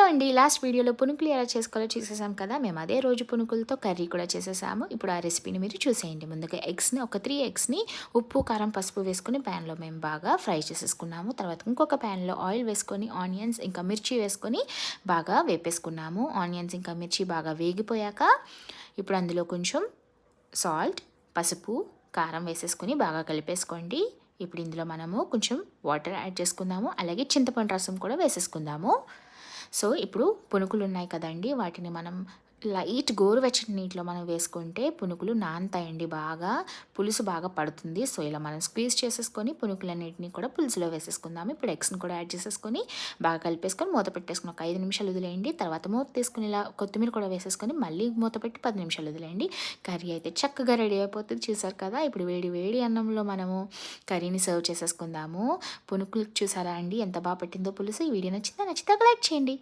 Hello అండి last వీడియోలో పునుకులు ఎలా చేసుకోవాలో చూసేసాం కదా. మేము అదే రోజు పునుకులతో కర్రీ కూడా చేసేసాము. ఇప్పుడు ఆ రెసిపీని మీరు చూసేయండి. ముందుగా ఎగ్స్ని ఒక త్రీ ఎగ్స్ని ఉప్పు కారం పసుపు వేసుకుని ప్యాన్లో మేము బాగా ఫ్రై చేసేసుకున్నాము. తర్వాత ఇంకొక ప్యాన్లో ఆయిల్ వేసుకొని ఆనియన్స్ ఇంకా మిర్చి వేసుకొని బాగా వేపేసుకున్నాము. ఆనియన్స్ ఇంకా మిర్చి బాగా వేగిపోయాక ఇప్పుడు అందులో కొంచెం సాల్ట్ పసుపు కారం వేసేసుకొని బాగా కలిపేసుకోండి. ఇప్పుడు ఇందులో మనము కొంచెం వాటర్ యాడ్ చేసుకుందాము. అలాగే చింతపండు రసం కూడా వేసేసుకుందాము. సో ఇప్పుడు పునుకులు ఉన్నాయి కదండి వాటిని మనం లైట్ గోరువెచ్చని నీటిలో మనం వేసుకుంటే పునుకులు నానతాయండి. బాగా పులుసు బాగా పడుతుంది. సో ఇలా మనం స్క్వీజ్ చేసేసుకొని పునుకులన్నిటిని కూడా పులుసులో వేసేసుకుందాము ఇప్పుడు ఎగ్స్ని కూడా యాడ్ చేసేసుకొని బాగా కలిపేసుకొని మూత పెట్టేసుకుని ఒక ఐదు నిమిషాలు వదిలేయండి. తర్వాత మూత తీసుకుని ఇలా కొత్తిమీర కూడా వేసేసుకొని మళ్ళీ మూత పెట్టి పది నిమిషాలు వదిలేయండి. కర్రీ అయితే చక్కగా రెడీ అయిపోతుంది. చూసారు కదా ఇప్పుడు వేడి వేడి అన్నంలో మనము కర్రీని సర్వ్ చేసేసుకుందాము. పునుకులు చూసారా అండి? ఎంత బాగా పెట్టిందో పులుసు. ఈ వీడియో నచ్చిందా? నచ్చితే లైక్ చేయండి.